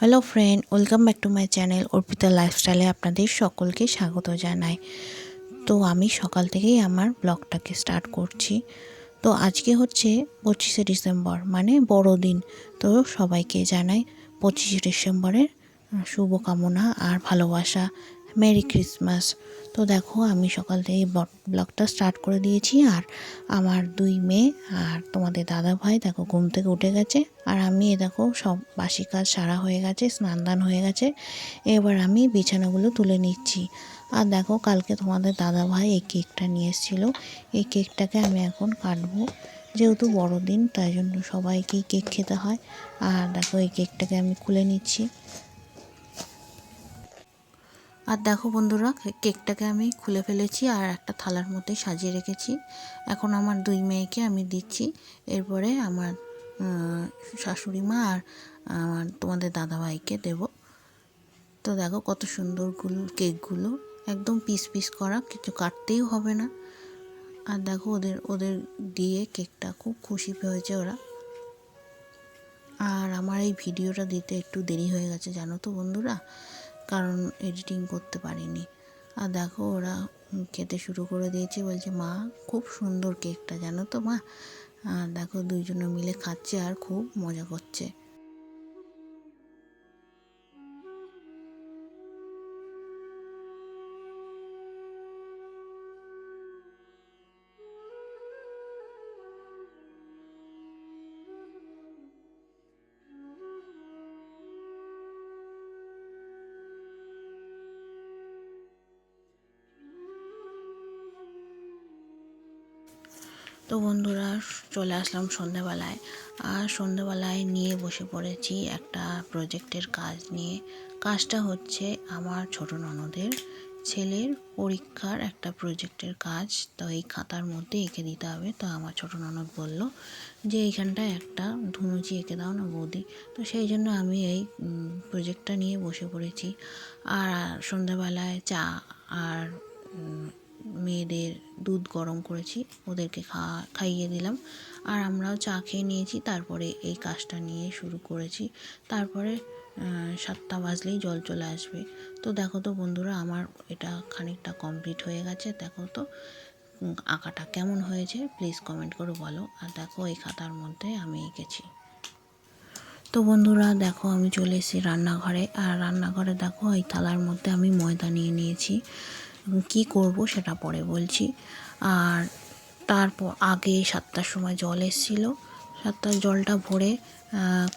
Hello friend welcome back to my channel Arpita লাইফস্টাইলে আপনাদের সকলকে স্বাগত জানাই। তো আমি সকাল থেকেই আমার ব্লগটাকে স্টার্ট করছি। তো আজকে হচ্ছে পঁচিশে ডিসেম্বর মানে বড়দিন। তো সবাইকে জানাই পঁচিশে ডিসেম্বরের শুভকামনা আর ভালোবাসা। মেরি ক্রিসমাস তো দেখো, আমি সকাল থেকে ব্লগটা স্টার্ট করে দিয়েছি। আর আমার দুই মেয়ে আর তোমাদের দাদা ভাই, দেখো, ঘুম থেকে উঠে গেছে। আর আমি এ দেখো, সব বাসি কাজ সারা হয়ে গেছে স্নান দান হয়ে গেছে। এবার আমি বিছানাগুলো তুলে নিচ্ছি। আর দেখো, কালকে তোমাদের দাদা ভাই এই কেকটা নিয়ে এসেছিল। এই কেকটাকে আমি এখন কাটবো। যেহেতু বড়দিন, তাই জন্য সবাইকেই কেক খেতে হয়। আর দেখো, এই কেকটাকে আমি খুলে নিচ্ছি। আর দেখো বন্ধুরা কেকটাকে আমি খুলে ফেলেছি আর একটা থালার মধ্যে সাজিয়ে রেখেছি। এখন আমার দুই মেয়েকে আমি দিচ্ছি। এরপরে আমার শাশুড়ি মা আর আমার তোমাদের দাদাভাইকে দেব। তো দেখো কত সুন্দর কেকগুলো, একদম পিস পিস করা, কিছু কাটতেই হবে না। আর দেখো ওদের ওদের দিয়ে কেকটা খুব খুশি হয়েছে ওরা। আর আমার এই ভিডিওটা দিতে একটু দেরি হয়ে গেছে, জানো তো বন্ধুরা? কারণ এডিটিং করতে পারিনি। আর দেখো ওরা খেতে শুরু করে দিয়েছে, বলছে, মা, খুব সুন্দর কেকটা জানো তো মা? আর দেখো দুইজনে মিলে খাচ্ছে আর খুব মজা করছে। তো বন্ধুরা চলে আসলাম সন্ধেবেলায়। আর সন্ধেবেলায় নিয়ে বসে পড়েছি একটা প্রজেক্টের কাজ নিয়ে। কাজটা হচ্ছে আমার ছোট ননদের ছেলের পরীক্ষার একটা প্রজেক্টের কাজ। তো এই খাতার মধ্যে এঁকে দিতে হবে। তো আমার ছোট ননদ বলল যে, এইখানটায় একটা ধুনুচি এঁকে দাও না বৌদি। তো সেই জন্য আমি এই প্রজেক্টটা নিয়ে বসে পড়েছি। আর সন্ধ্যাবেলায় চা আর মেয়েদের দুধ গরম করেছি, ওদেরকে খাওয়া খাইয়ে দিলাম। আর আমরাও চা খেয়ে নিয়েছি, তারপরে এই কাজটা নিয়ে শুরু করেছি। তারপরে সাতটা বাজলেই জল চলে আসবে। তো দেখো তো বন্ধুরা, আমার এটা খানিকটা কমপ্লিট হয়ে গেছে। দেখো তো আঁকাটা কেমন হয়েছে প্লিজ কমেন্ট করে বলো। আর দেখো, এই খাতার মধ্যে আমি এঁকেছি। তো বন্ধুরা, দেখো, আমি চলে এসেছি রান্নাঘরে। আর রান্নাঘরে দেখো, এই থালার মধ্যে আমি ময়দা নিয়ে নিয়েছি। কি করব সেটা পরে বলছি। আর তারপর আগে সাতটার সময় জল এসেছিল। সাতটার জলটা ভরে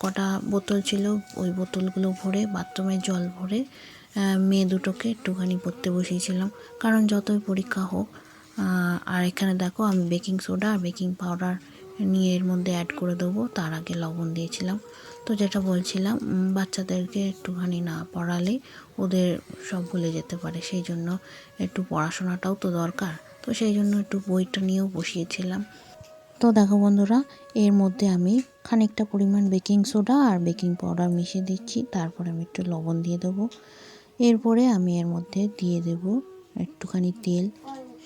কটা বোতল ছিল, ওই বোতলগুলো ভরে বাথরুমের জল ভরে মেয়ে দুটোকে একটুখানি পড়তে বসিয়েছিলাম। কারণ যতই পরীক্ষা হোক আর এখানে দেখো আমি বেকিং সোডা আর বেকিং পাউডার নিয়ে এর মধ্যে অ্যাড করে দেবো। তার আগে লবণ দিয়েছিলাম। তো যেটা বলছিলাম বাচ্চাদেরকে একটুখানি না পড়ালে ওদের সব ভুলে যেতে পারে। সেই জন্য একটু পড়াশোনাটাও তো দরকার। তো সেই জন্য একটু বইটা নিয়েও বসিয়েছিলাম। তো দেখো বন্ধুরা, এর মধ্যে আমি খানিকটা পরিমাণ বেকিং সোডা আর বেকিং পাউডার মিশিয়ে দিচ্ছি। তারপরে আমি একটু লবণ দিয়ে দেবো। এরপরে আমি এর মধ্যে দিয়ে দেব একটুখানি তেল,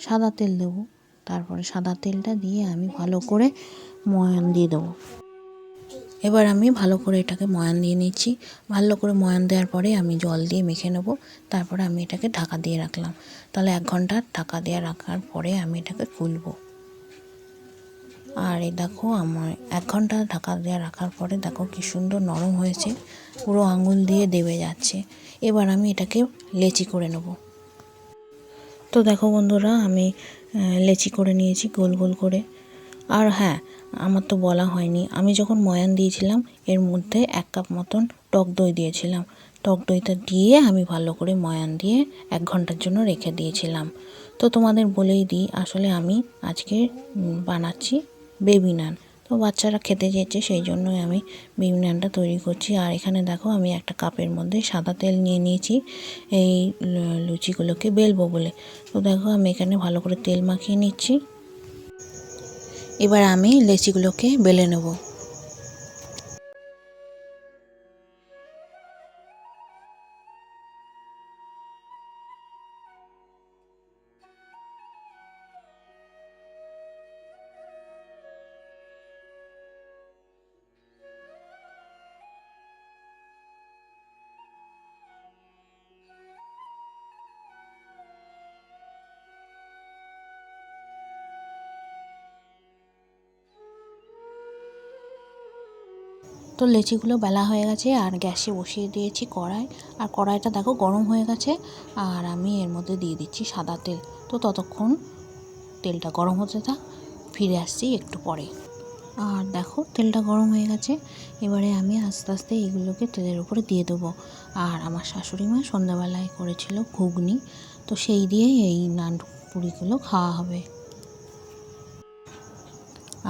সাদা তেল দেবো। তারপরে সাদা তেলটা দিয়ে আমি ভালো করে ময়ান দিয়ে দেবো। এবার আমি ভালো করে এটাকে ময়ান দিয়ে নিচ্ছি। ভালো করে ময়ান দেওয়ার পরে আমি জল দিয়ে মেখে নেব। তারপরে আমি এটাকে ঢাকা দিয়ে রাখলাম। তাহলে এক ঘণ্টা ঢাকা দিয়ে রাখার পরে আমি এটাকে খুলবো। আর এই দেখো আমার এক ঘণ্টা ঢাকা দিয়ে রাখার পরে দেখো কি সুন্দর নরম হয়েছে। পুরো আঙুল দিয়ে দেবে যাচ্ছে। এবার আমি এটাকে লেচি করে নেব। তো দেখো বন্ধুরা, আমি লেচি করে নিয়েছি গোল গোল করে। আর হ্যাঁ আমার তো বলা হয়নি। আমি যখন ময়ান দিয়েছিলাম, এর মধ্যে এক কাপ মতন টক দই দিয়েছিলাম। টক দইটা দিয়ে আমি ভালো করে ময়ান দিয়ে এক ঘণ্টার জন্য রেখে দিয়েছিলাম। তো তোমাদের বলেই দিই, আসলে আমি আজকে বানাচ্ছি বেবি নান। তো বাচ্চারা খেতে চেয়েছে, সেই জন্যই আমি বেবি নানটা তৈরি করছি। আর এখানে দেখো, আমি একটা কাপের মধ্যে সাদা তেল নিয়ে নিয়েছি। এই লুচিগুলোকে বেলবো বলে। তো দেখো, আমি এখানে ভালো করে তেল মাখিয়ে নিচ্ছি। এবার আমি লেচিগুলোকে বেলে নেব। তো লেচিগুলো বেলা হয়ে গেছে আর গ্যাসে বসিয়ে দিয়েছি কড়াই। আর কড়াইটা দেখো গরম হয়ে গেছে আর আমি এর মধ্যে দিয়ে দিচ্ছি সাদা তেল। তো ততক্ষণ তেলটা গরম হতে থাক, ফিরে আসছি একটু পরে। আর দেখো তেলটা গরম হয়ে গেছে, এবারে আমি আস্তে আস্তে এগুলোকে তেলের উপরে দিয়ে দেবো। আর আমার শাশুড়ি মা সন্ধ্যাবেলায় করেছিল ঘুগনি, তো সেই দিয়ে এই নান পুরিগুলো খাওয়া হবে।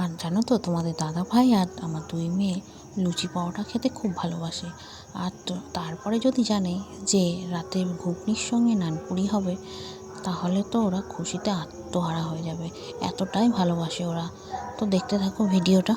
আর জানো তো তোমাদের দাদা ভাই আর আমার দুই মেয়ে লুচি পরোটা খেতে খুব ভালোবাসে। আর তো তারপরে যদি জানে যে রাতে ঘুগনির সঙ্গে নানপুরি হবে, তাহলে তো ওরা খুশিতে আত্মহারা হয়ে যাবে। এতটাই ভালোবাসে ওরা। তো দেখতে থাকো ভিডিওটা।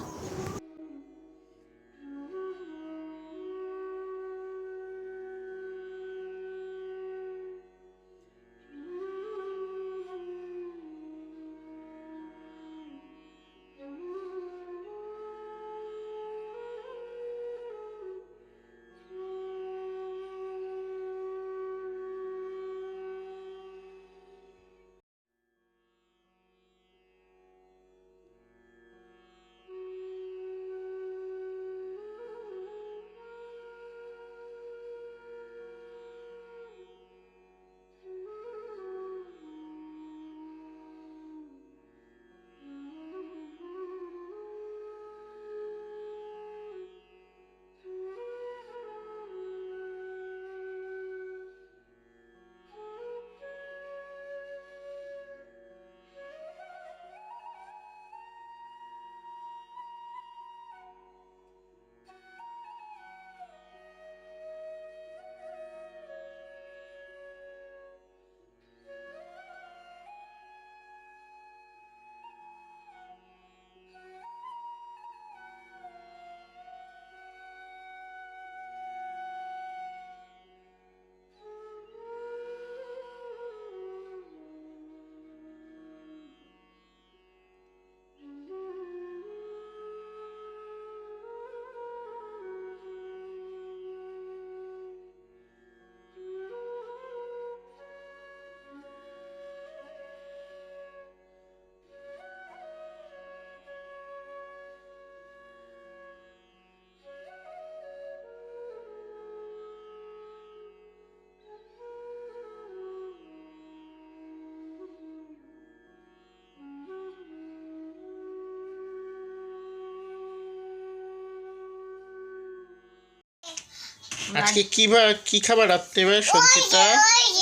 আজকে কি বা কি খাবার রাত্রে এবার সঞ্চিতা?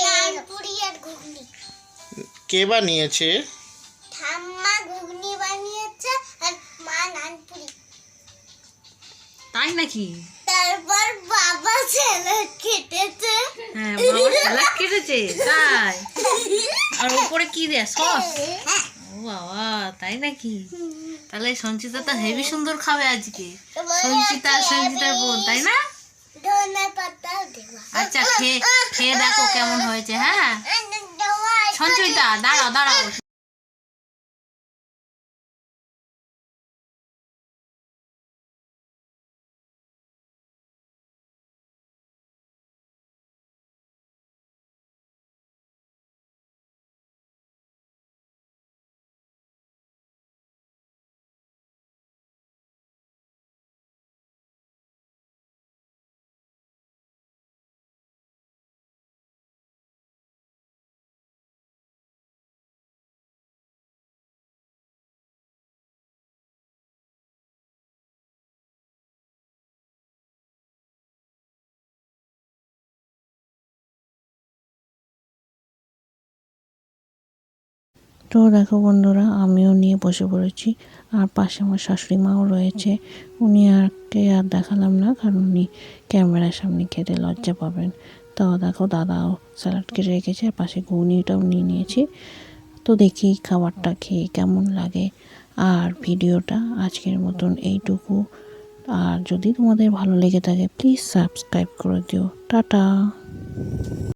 নানপুরি আর ঘুগনি। কে বানিয়েছে? ঠাম্মা ঘুগনি বানিয়েছে আর মা নানপুরি তাই নাকি? তারপর বাবা ছেলে কেটেছে। হ্যাঁ বাবা স্যালাড কেটেছে তাই। আর উপরে কি দেয়? সস ও বাবা তাই নাকি? তাহলে সঞ্চিতা তো হেভি সুন্দর খাবে আজকে। সঞ্চিতা সঞ্চিতার বোন তাই না? আচ্ছা খেয়ে খেয়ে দেখো কেমন হয়েছে হ্যাঁ? সঞ্চয়িতা দাঁড়াও দাঁড়াও। তো দেখো বন্ধুরা, আমিও নিয়ে বসে পড়েছি। আর পাশে আমার শাশুড়ি মাও রয়েছে। উনি আরকে আর দেখালাম না, কারণ উনি ক্যামেরার সামনে খেতে লজ্জা পাবেন। তো দেখো দাদাও স্যালাড কেটে রেখেছে, আর পাশে ঘুগনিটাও নিয়ে নিয়েছি। তো দেখি খাবারটা খেয়ে কেমন লাগে। আর ভিডিওটা আজকের মতন এইটুকু। আর যদি তোমাদের ভালো লেগে থাকে প্লিজ সাবস্ক্রাইব করে দিও। টাটা!